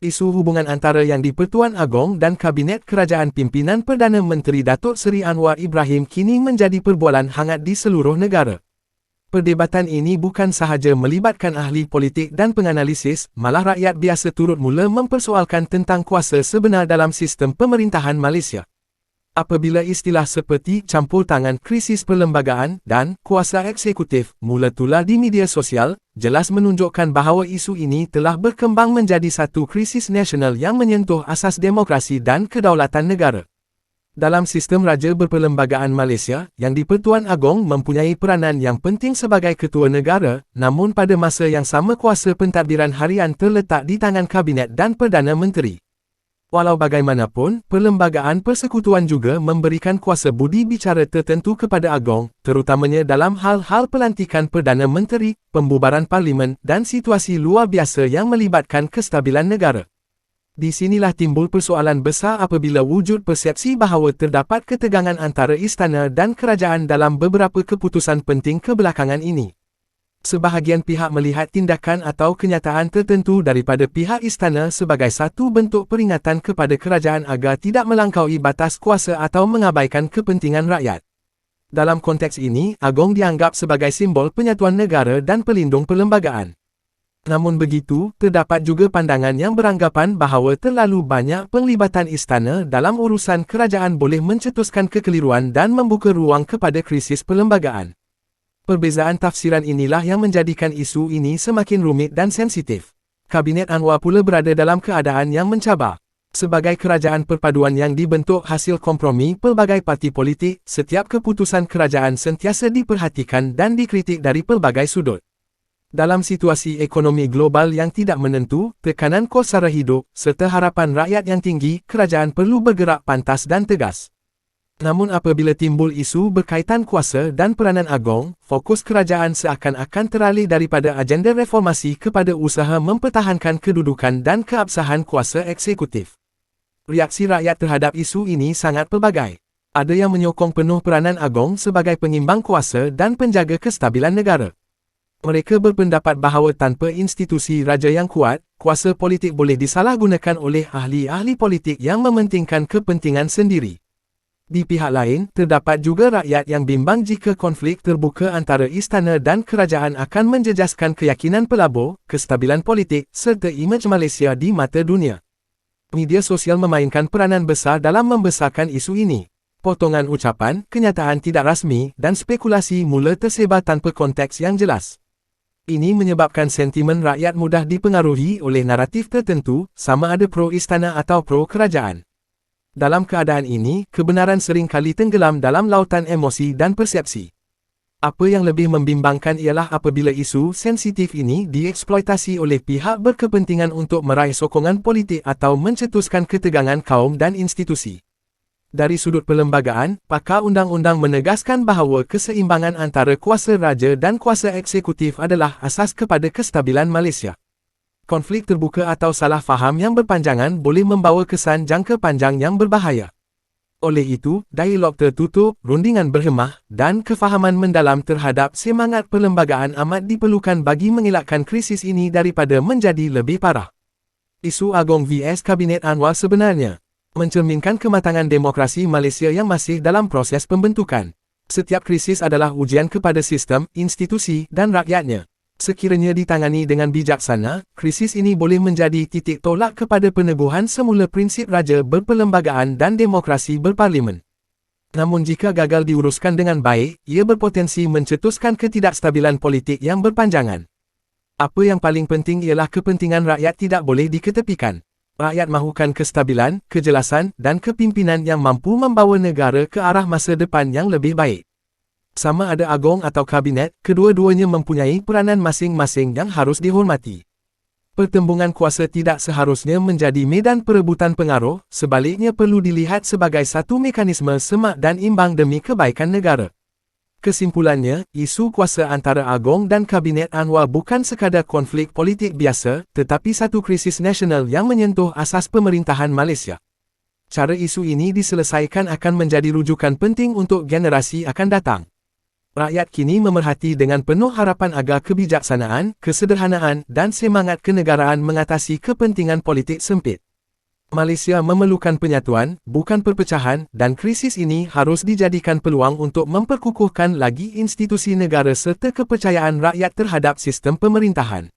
Isu hubungan antara Yang di-Pertuan Agong dan Kabinet Kerajaan Pimpinan Perdana Menteri Datuk Seri Anwar Ibrahim kini menjadi perbualan hangat di seluruh negara. Perdebatan ini bukan sahaja melibatkan ahli politik dan penganalisis, malah rakyat biasa turut mula mempersoalkan tentang kuasa sebenar dalam sistem pemerintahan Malaysia apabila istilah seperti campur tangan krisis perlembagaan dan kuasa eksekutif mula tular di media sosial, jelas menunjukkan bahawa isu ini telah berkembang menjadi satu krisis nasional yang menyentuh asas demokrasi dan kedaulatan negara. Dalam sistem raja berperlembagaan Malaysia, yang di-Pertuan Agong mempunyai peranan yang penting sebagai ketua negara, namun pada masa yang sama kuasa pentadbiran harian terletak di tangan Kabinet dan Perdana Menteri. Walau bagaimanapun, Perlembagaan Persekutuan juga memberikan kuasa budi bicara tertentu kepada Agong, terutamanya dalam hal-hal pelantikan Perdana Menteri, pembubaran Parlimen dan situasi luar biasa yang melibatkan kestabilan negara. Di sinilah timbul persoalan besar apabila wujud persepsi bahawa terdapat ketegangan antara istana dan kerajaan dalam beberapa keputusan penting kebelakangan ini. Sebahagian pihak melihat tindakan atau kenyataan tertentu daripada pihak istana sebagai satu bentuk peringatan kepada kerajaan agar tidak melangkaui batas kuasa atau mengabaikan kepentingan rakyat. Dalam konteks ini, Agong dianggap sebagai simbol penyatuan negara dan pelindung perlembagaan. Namun begitu, terdapat juga pandangan yang beranggapan bahawa terlalu banyak penglibatan istana dalam urusan kerajaan boleh mencetuskan kekeliruan dan membuka ruang kepada krisis perlembagaan. Perbezaan tafsiran inilah yang menjadikan isu ini semakin rumit dan sensitif. Kabinet Anwar pula berada dalam keadaan yang mencabar. Sebagai kerajaan perpaduan yang dibentuk hasil kompromi pelbagai parti politik, setiap keputusan kerajaan sentiasa diperhatikan dan dikritik dari pelbagai sudut. Dalam situasi ekonomi global yang tidak menentu, tekanan kos sara hidup, serta harapan rakyat yang tinggi, kerajaan perlu bergerak pantas dan tegas. Namun apabila timbul isu berkaitan kuasa dan peranan agong, fokus kerajaan seakan-akan teralih daripada agenda reformasi kepada usaha mempertahankan kedudukan dan keabsahan kuasa eksekutif. Reaksi rakyat terhadap isu ini sangat pelbagai. Ada yang menyokong penuh peranan agong sebagai pengimbang kuasa dan penjaga kestabilan negara. Mereka berpendapat bahawa tanpa institusi raja yang kuat, kuasa politik boleh disalahgunakan oleh ahli-ahli politik yang mementingkan kepentingan sendiri. Di pihak lain, terdapat juga rakyat yang bimbang jika konflik terbuka antara istana dan kerajaan akan menjejaskan keyakinan pelabur, kestabilan politik serta imej Malaysia di mata dunia. Media sosial memainkan peranan besar dalam membesarkan isu ini. Potongan ucapan, kenyataan tidak rasmi dan spekulasi mula tersebar tanpa konteks yang jelas. Ini menyebabkan sentimen rakyat mudah dipengaruhi oleh naratif tertentu, sama ada pro-istana atau pro-kerajaan. Dalam keadaan ini, kebenaran sering kali tenggelam dalam lautan emosi dan persepsi. Apa yang lebih membimbangkan ialah apabila isu sensitif ini dieksploitasi oleh pihak berkepentingan untuk meraih sokongan politik atau mencetuskan ketegangan kaum dan institusi. Dari sudut perlembagaan, pakar undang-undang menegaskan bahawa keseimbangan antara kuasa raja dan kuasa eksekutif adalah asas kepada kestabilan Malaysia konflik terbuka atau salah faham yang berpanjangan boleh membawa kesan jangka panjang yang berbahaya. Oleh itu, dialog tertutup, rundingan berhemah, dan kefahaman mendalam terhadap semangat perlembagaan amat diperlukan bagi mengelakkan krisis ini daripada menjadi lebih parah. Isu Agong vs Kabinet Anwar sebenarnya mencerminkan kematangan demokrasi Malaysia yang masih dalam proses pembentukan. Setiap krisis adalah ujian kepada sistem, institusi dan rakyatnya. Sekiranya ditangani dengan bijaksana, krisis ini boleh menjadi titik tolak kepada peneguhan semula prinsip raja berperlembagaan dan demokrasi berparlimen. Namun jika gagal diuruskan dengan baik, ia berpotensi mencetuskan ketidakstabilan politik yang berpanjangan. Apa yang paling penting ialah kepentingan rakyat tidak boleh diketepikan. Rakyat mahukan kestabilan, kejelasan dan kepimpinan yang mampu membawa negara ke arah masa depan yang lebih baik. Sama ada agong atau kabinet, kedua-duanya mempunyai peranan masing-masing yang harus dihormati. Pertembungan kuasa tidak seharusnya menjadi medan perebutan pengaruh, sebaliknya perlu dilihat sebagai satu mekanisme semak dan imbang demi kebaikan negara. Kesimpulannya, isu kuasa antara Agong dan Kabinet Anwar bukan sekadar konflik politik biasa, tetapi satu krisis nasional yang menyentuh asas pemerintahan Malaysia. Cara isu ini diselesaikan akan menjadi rujukan penting untuk generasi akan datang. Rakyat kini memerhati dengan penuh harapan agar kebijaksanaan, kesederhanaan dan semangat kenegaraan mengatasi kepentingan politik sempit. Malaysia memerlukan penyatuan, bukan perpecahan dan krisis ini harus dijadikan peluang untuk memperkukuhkan lagi institusi negara serta kepercayaan rakyat terhadap sistem pemerintahan.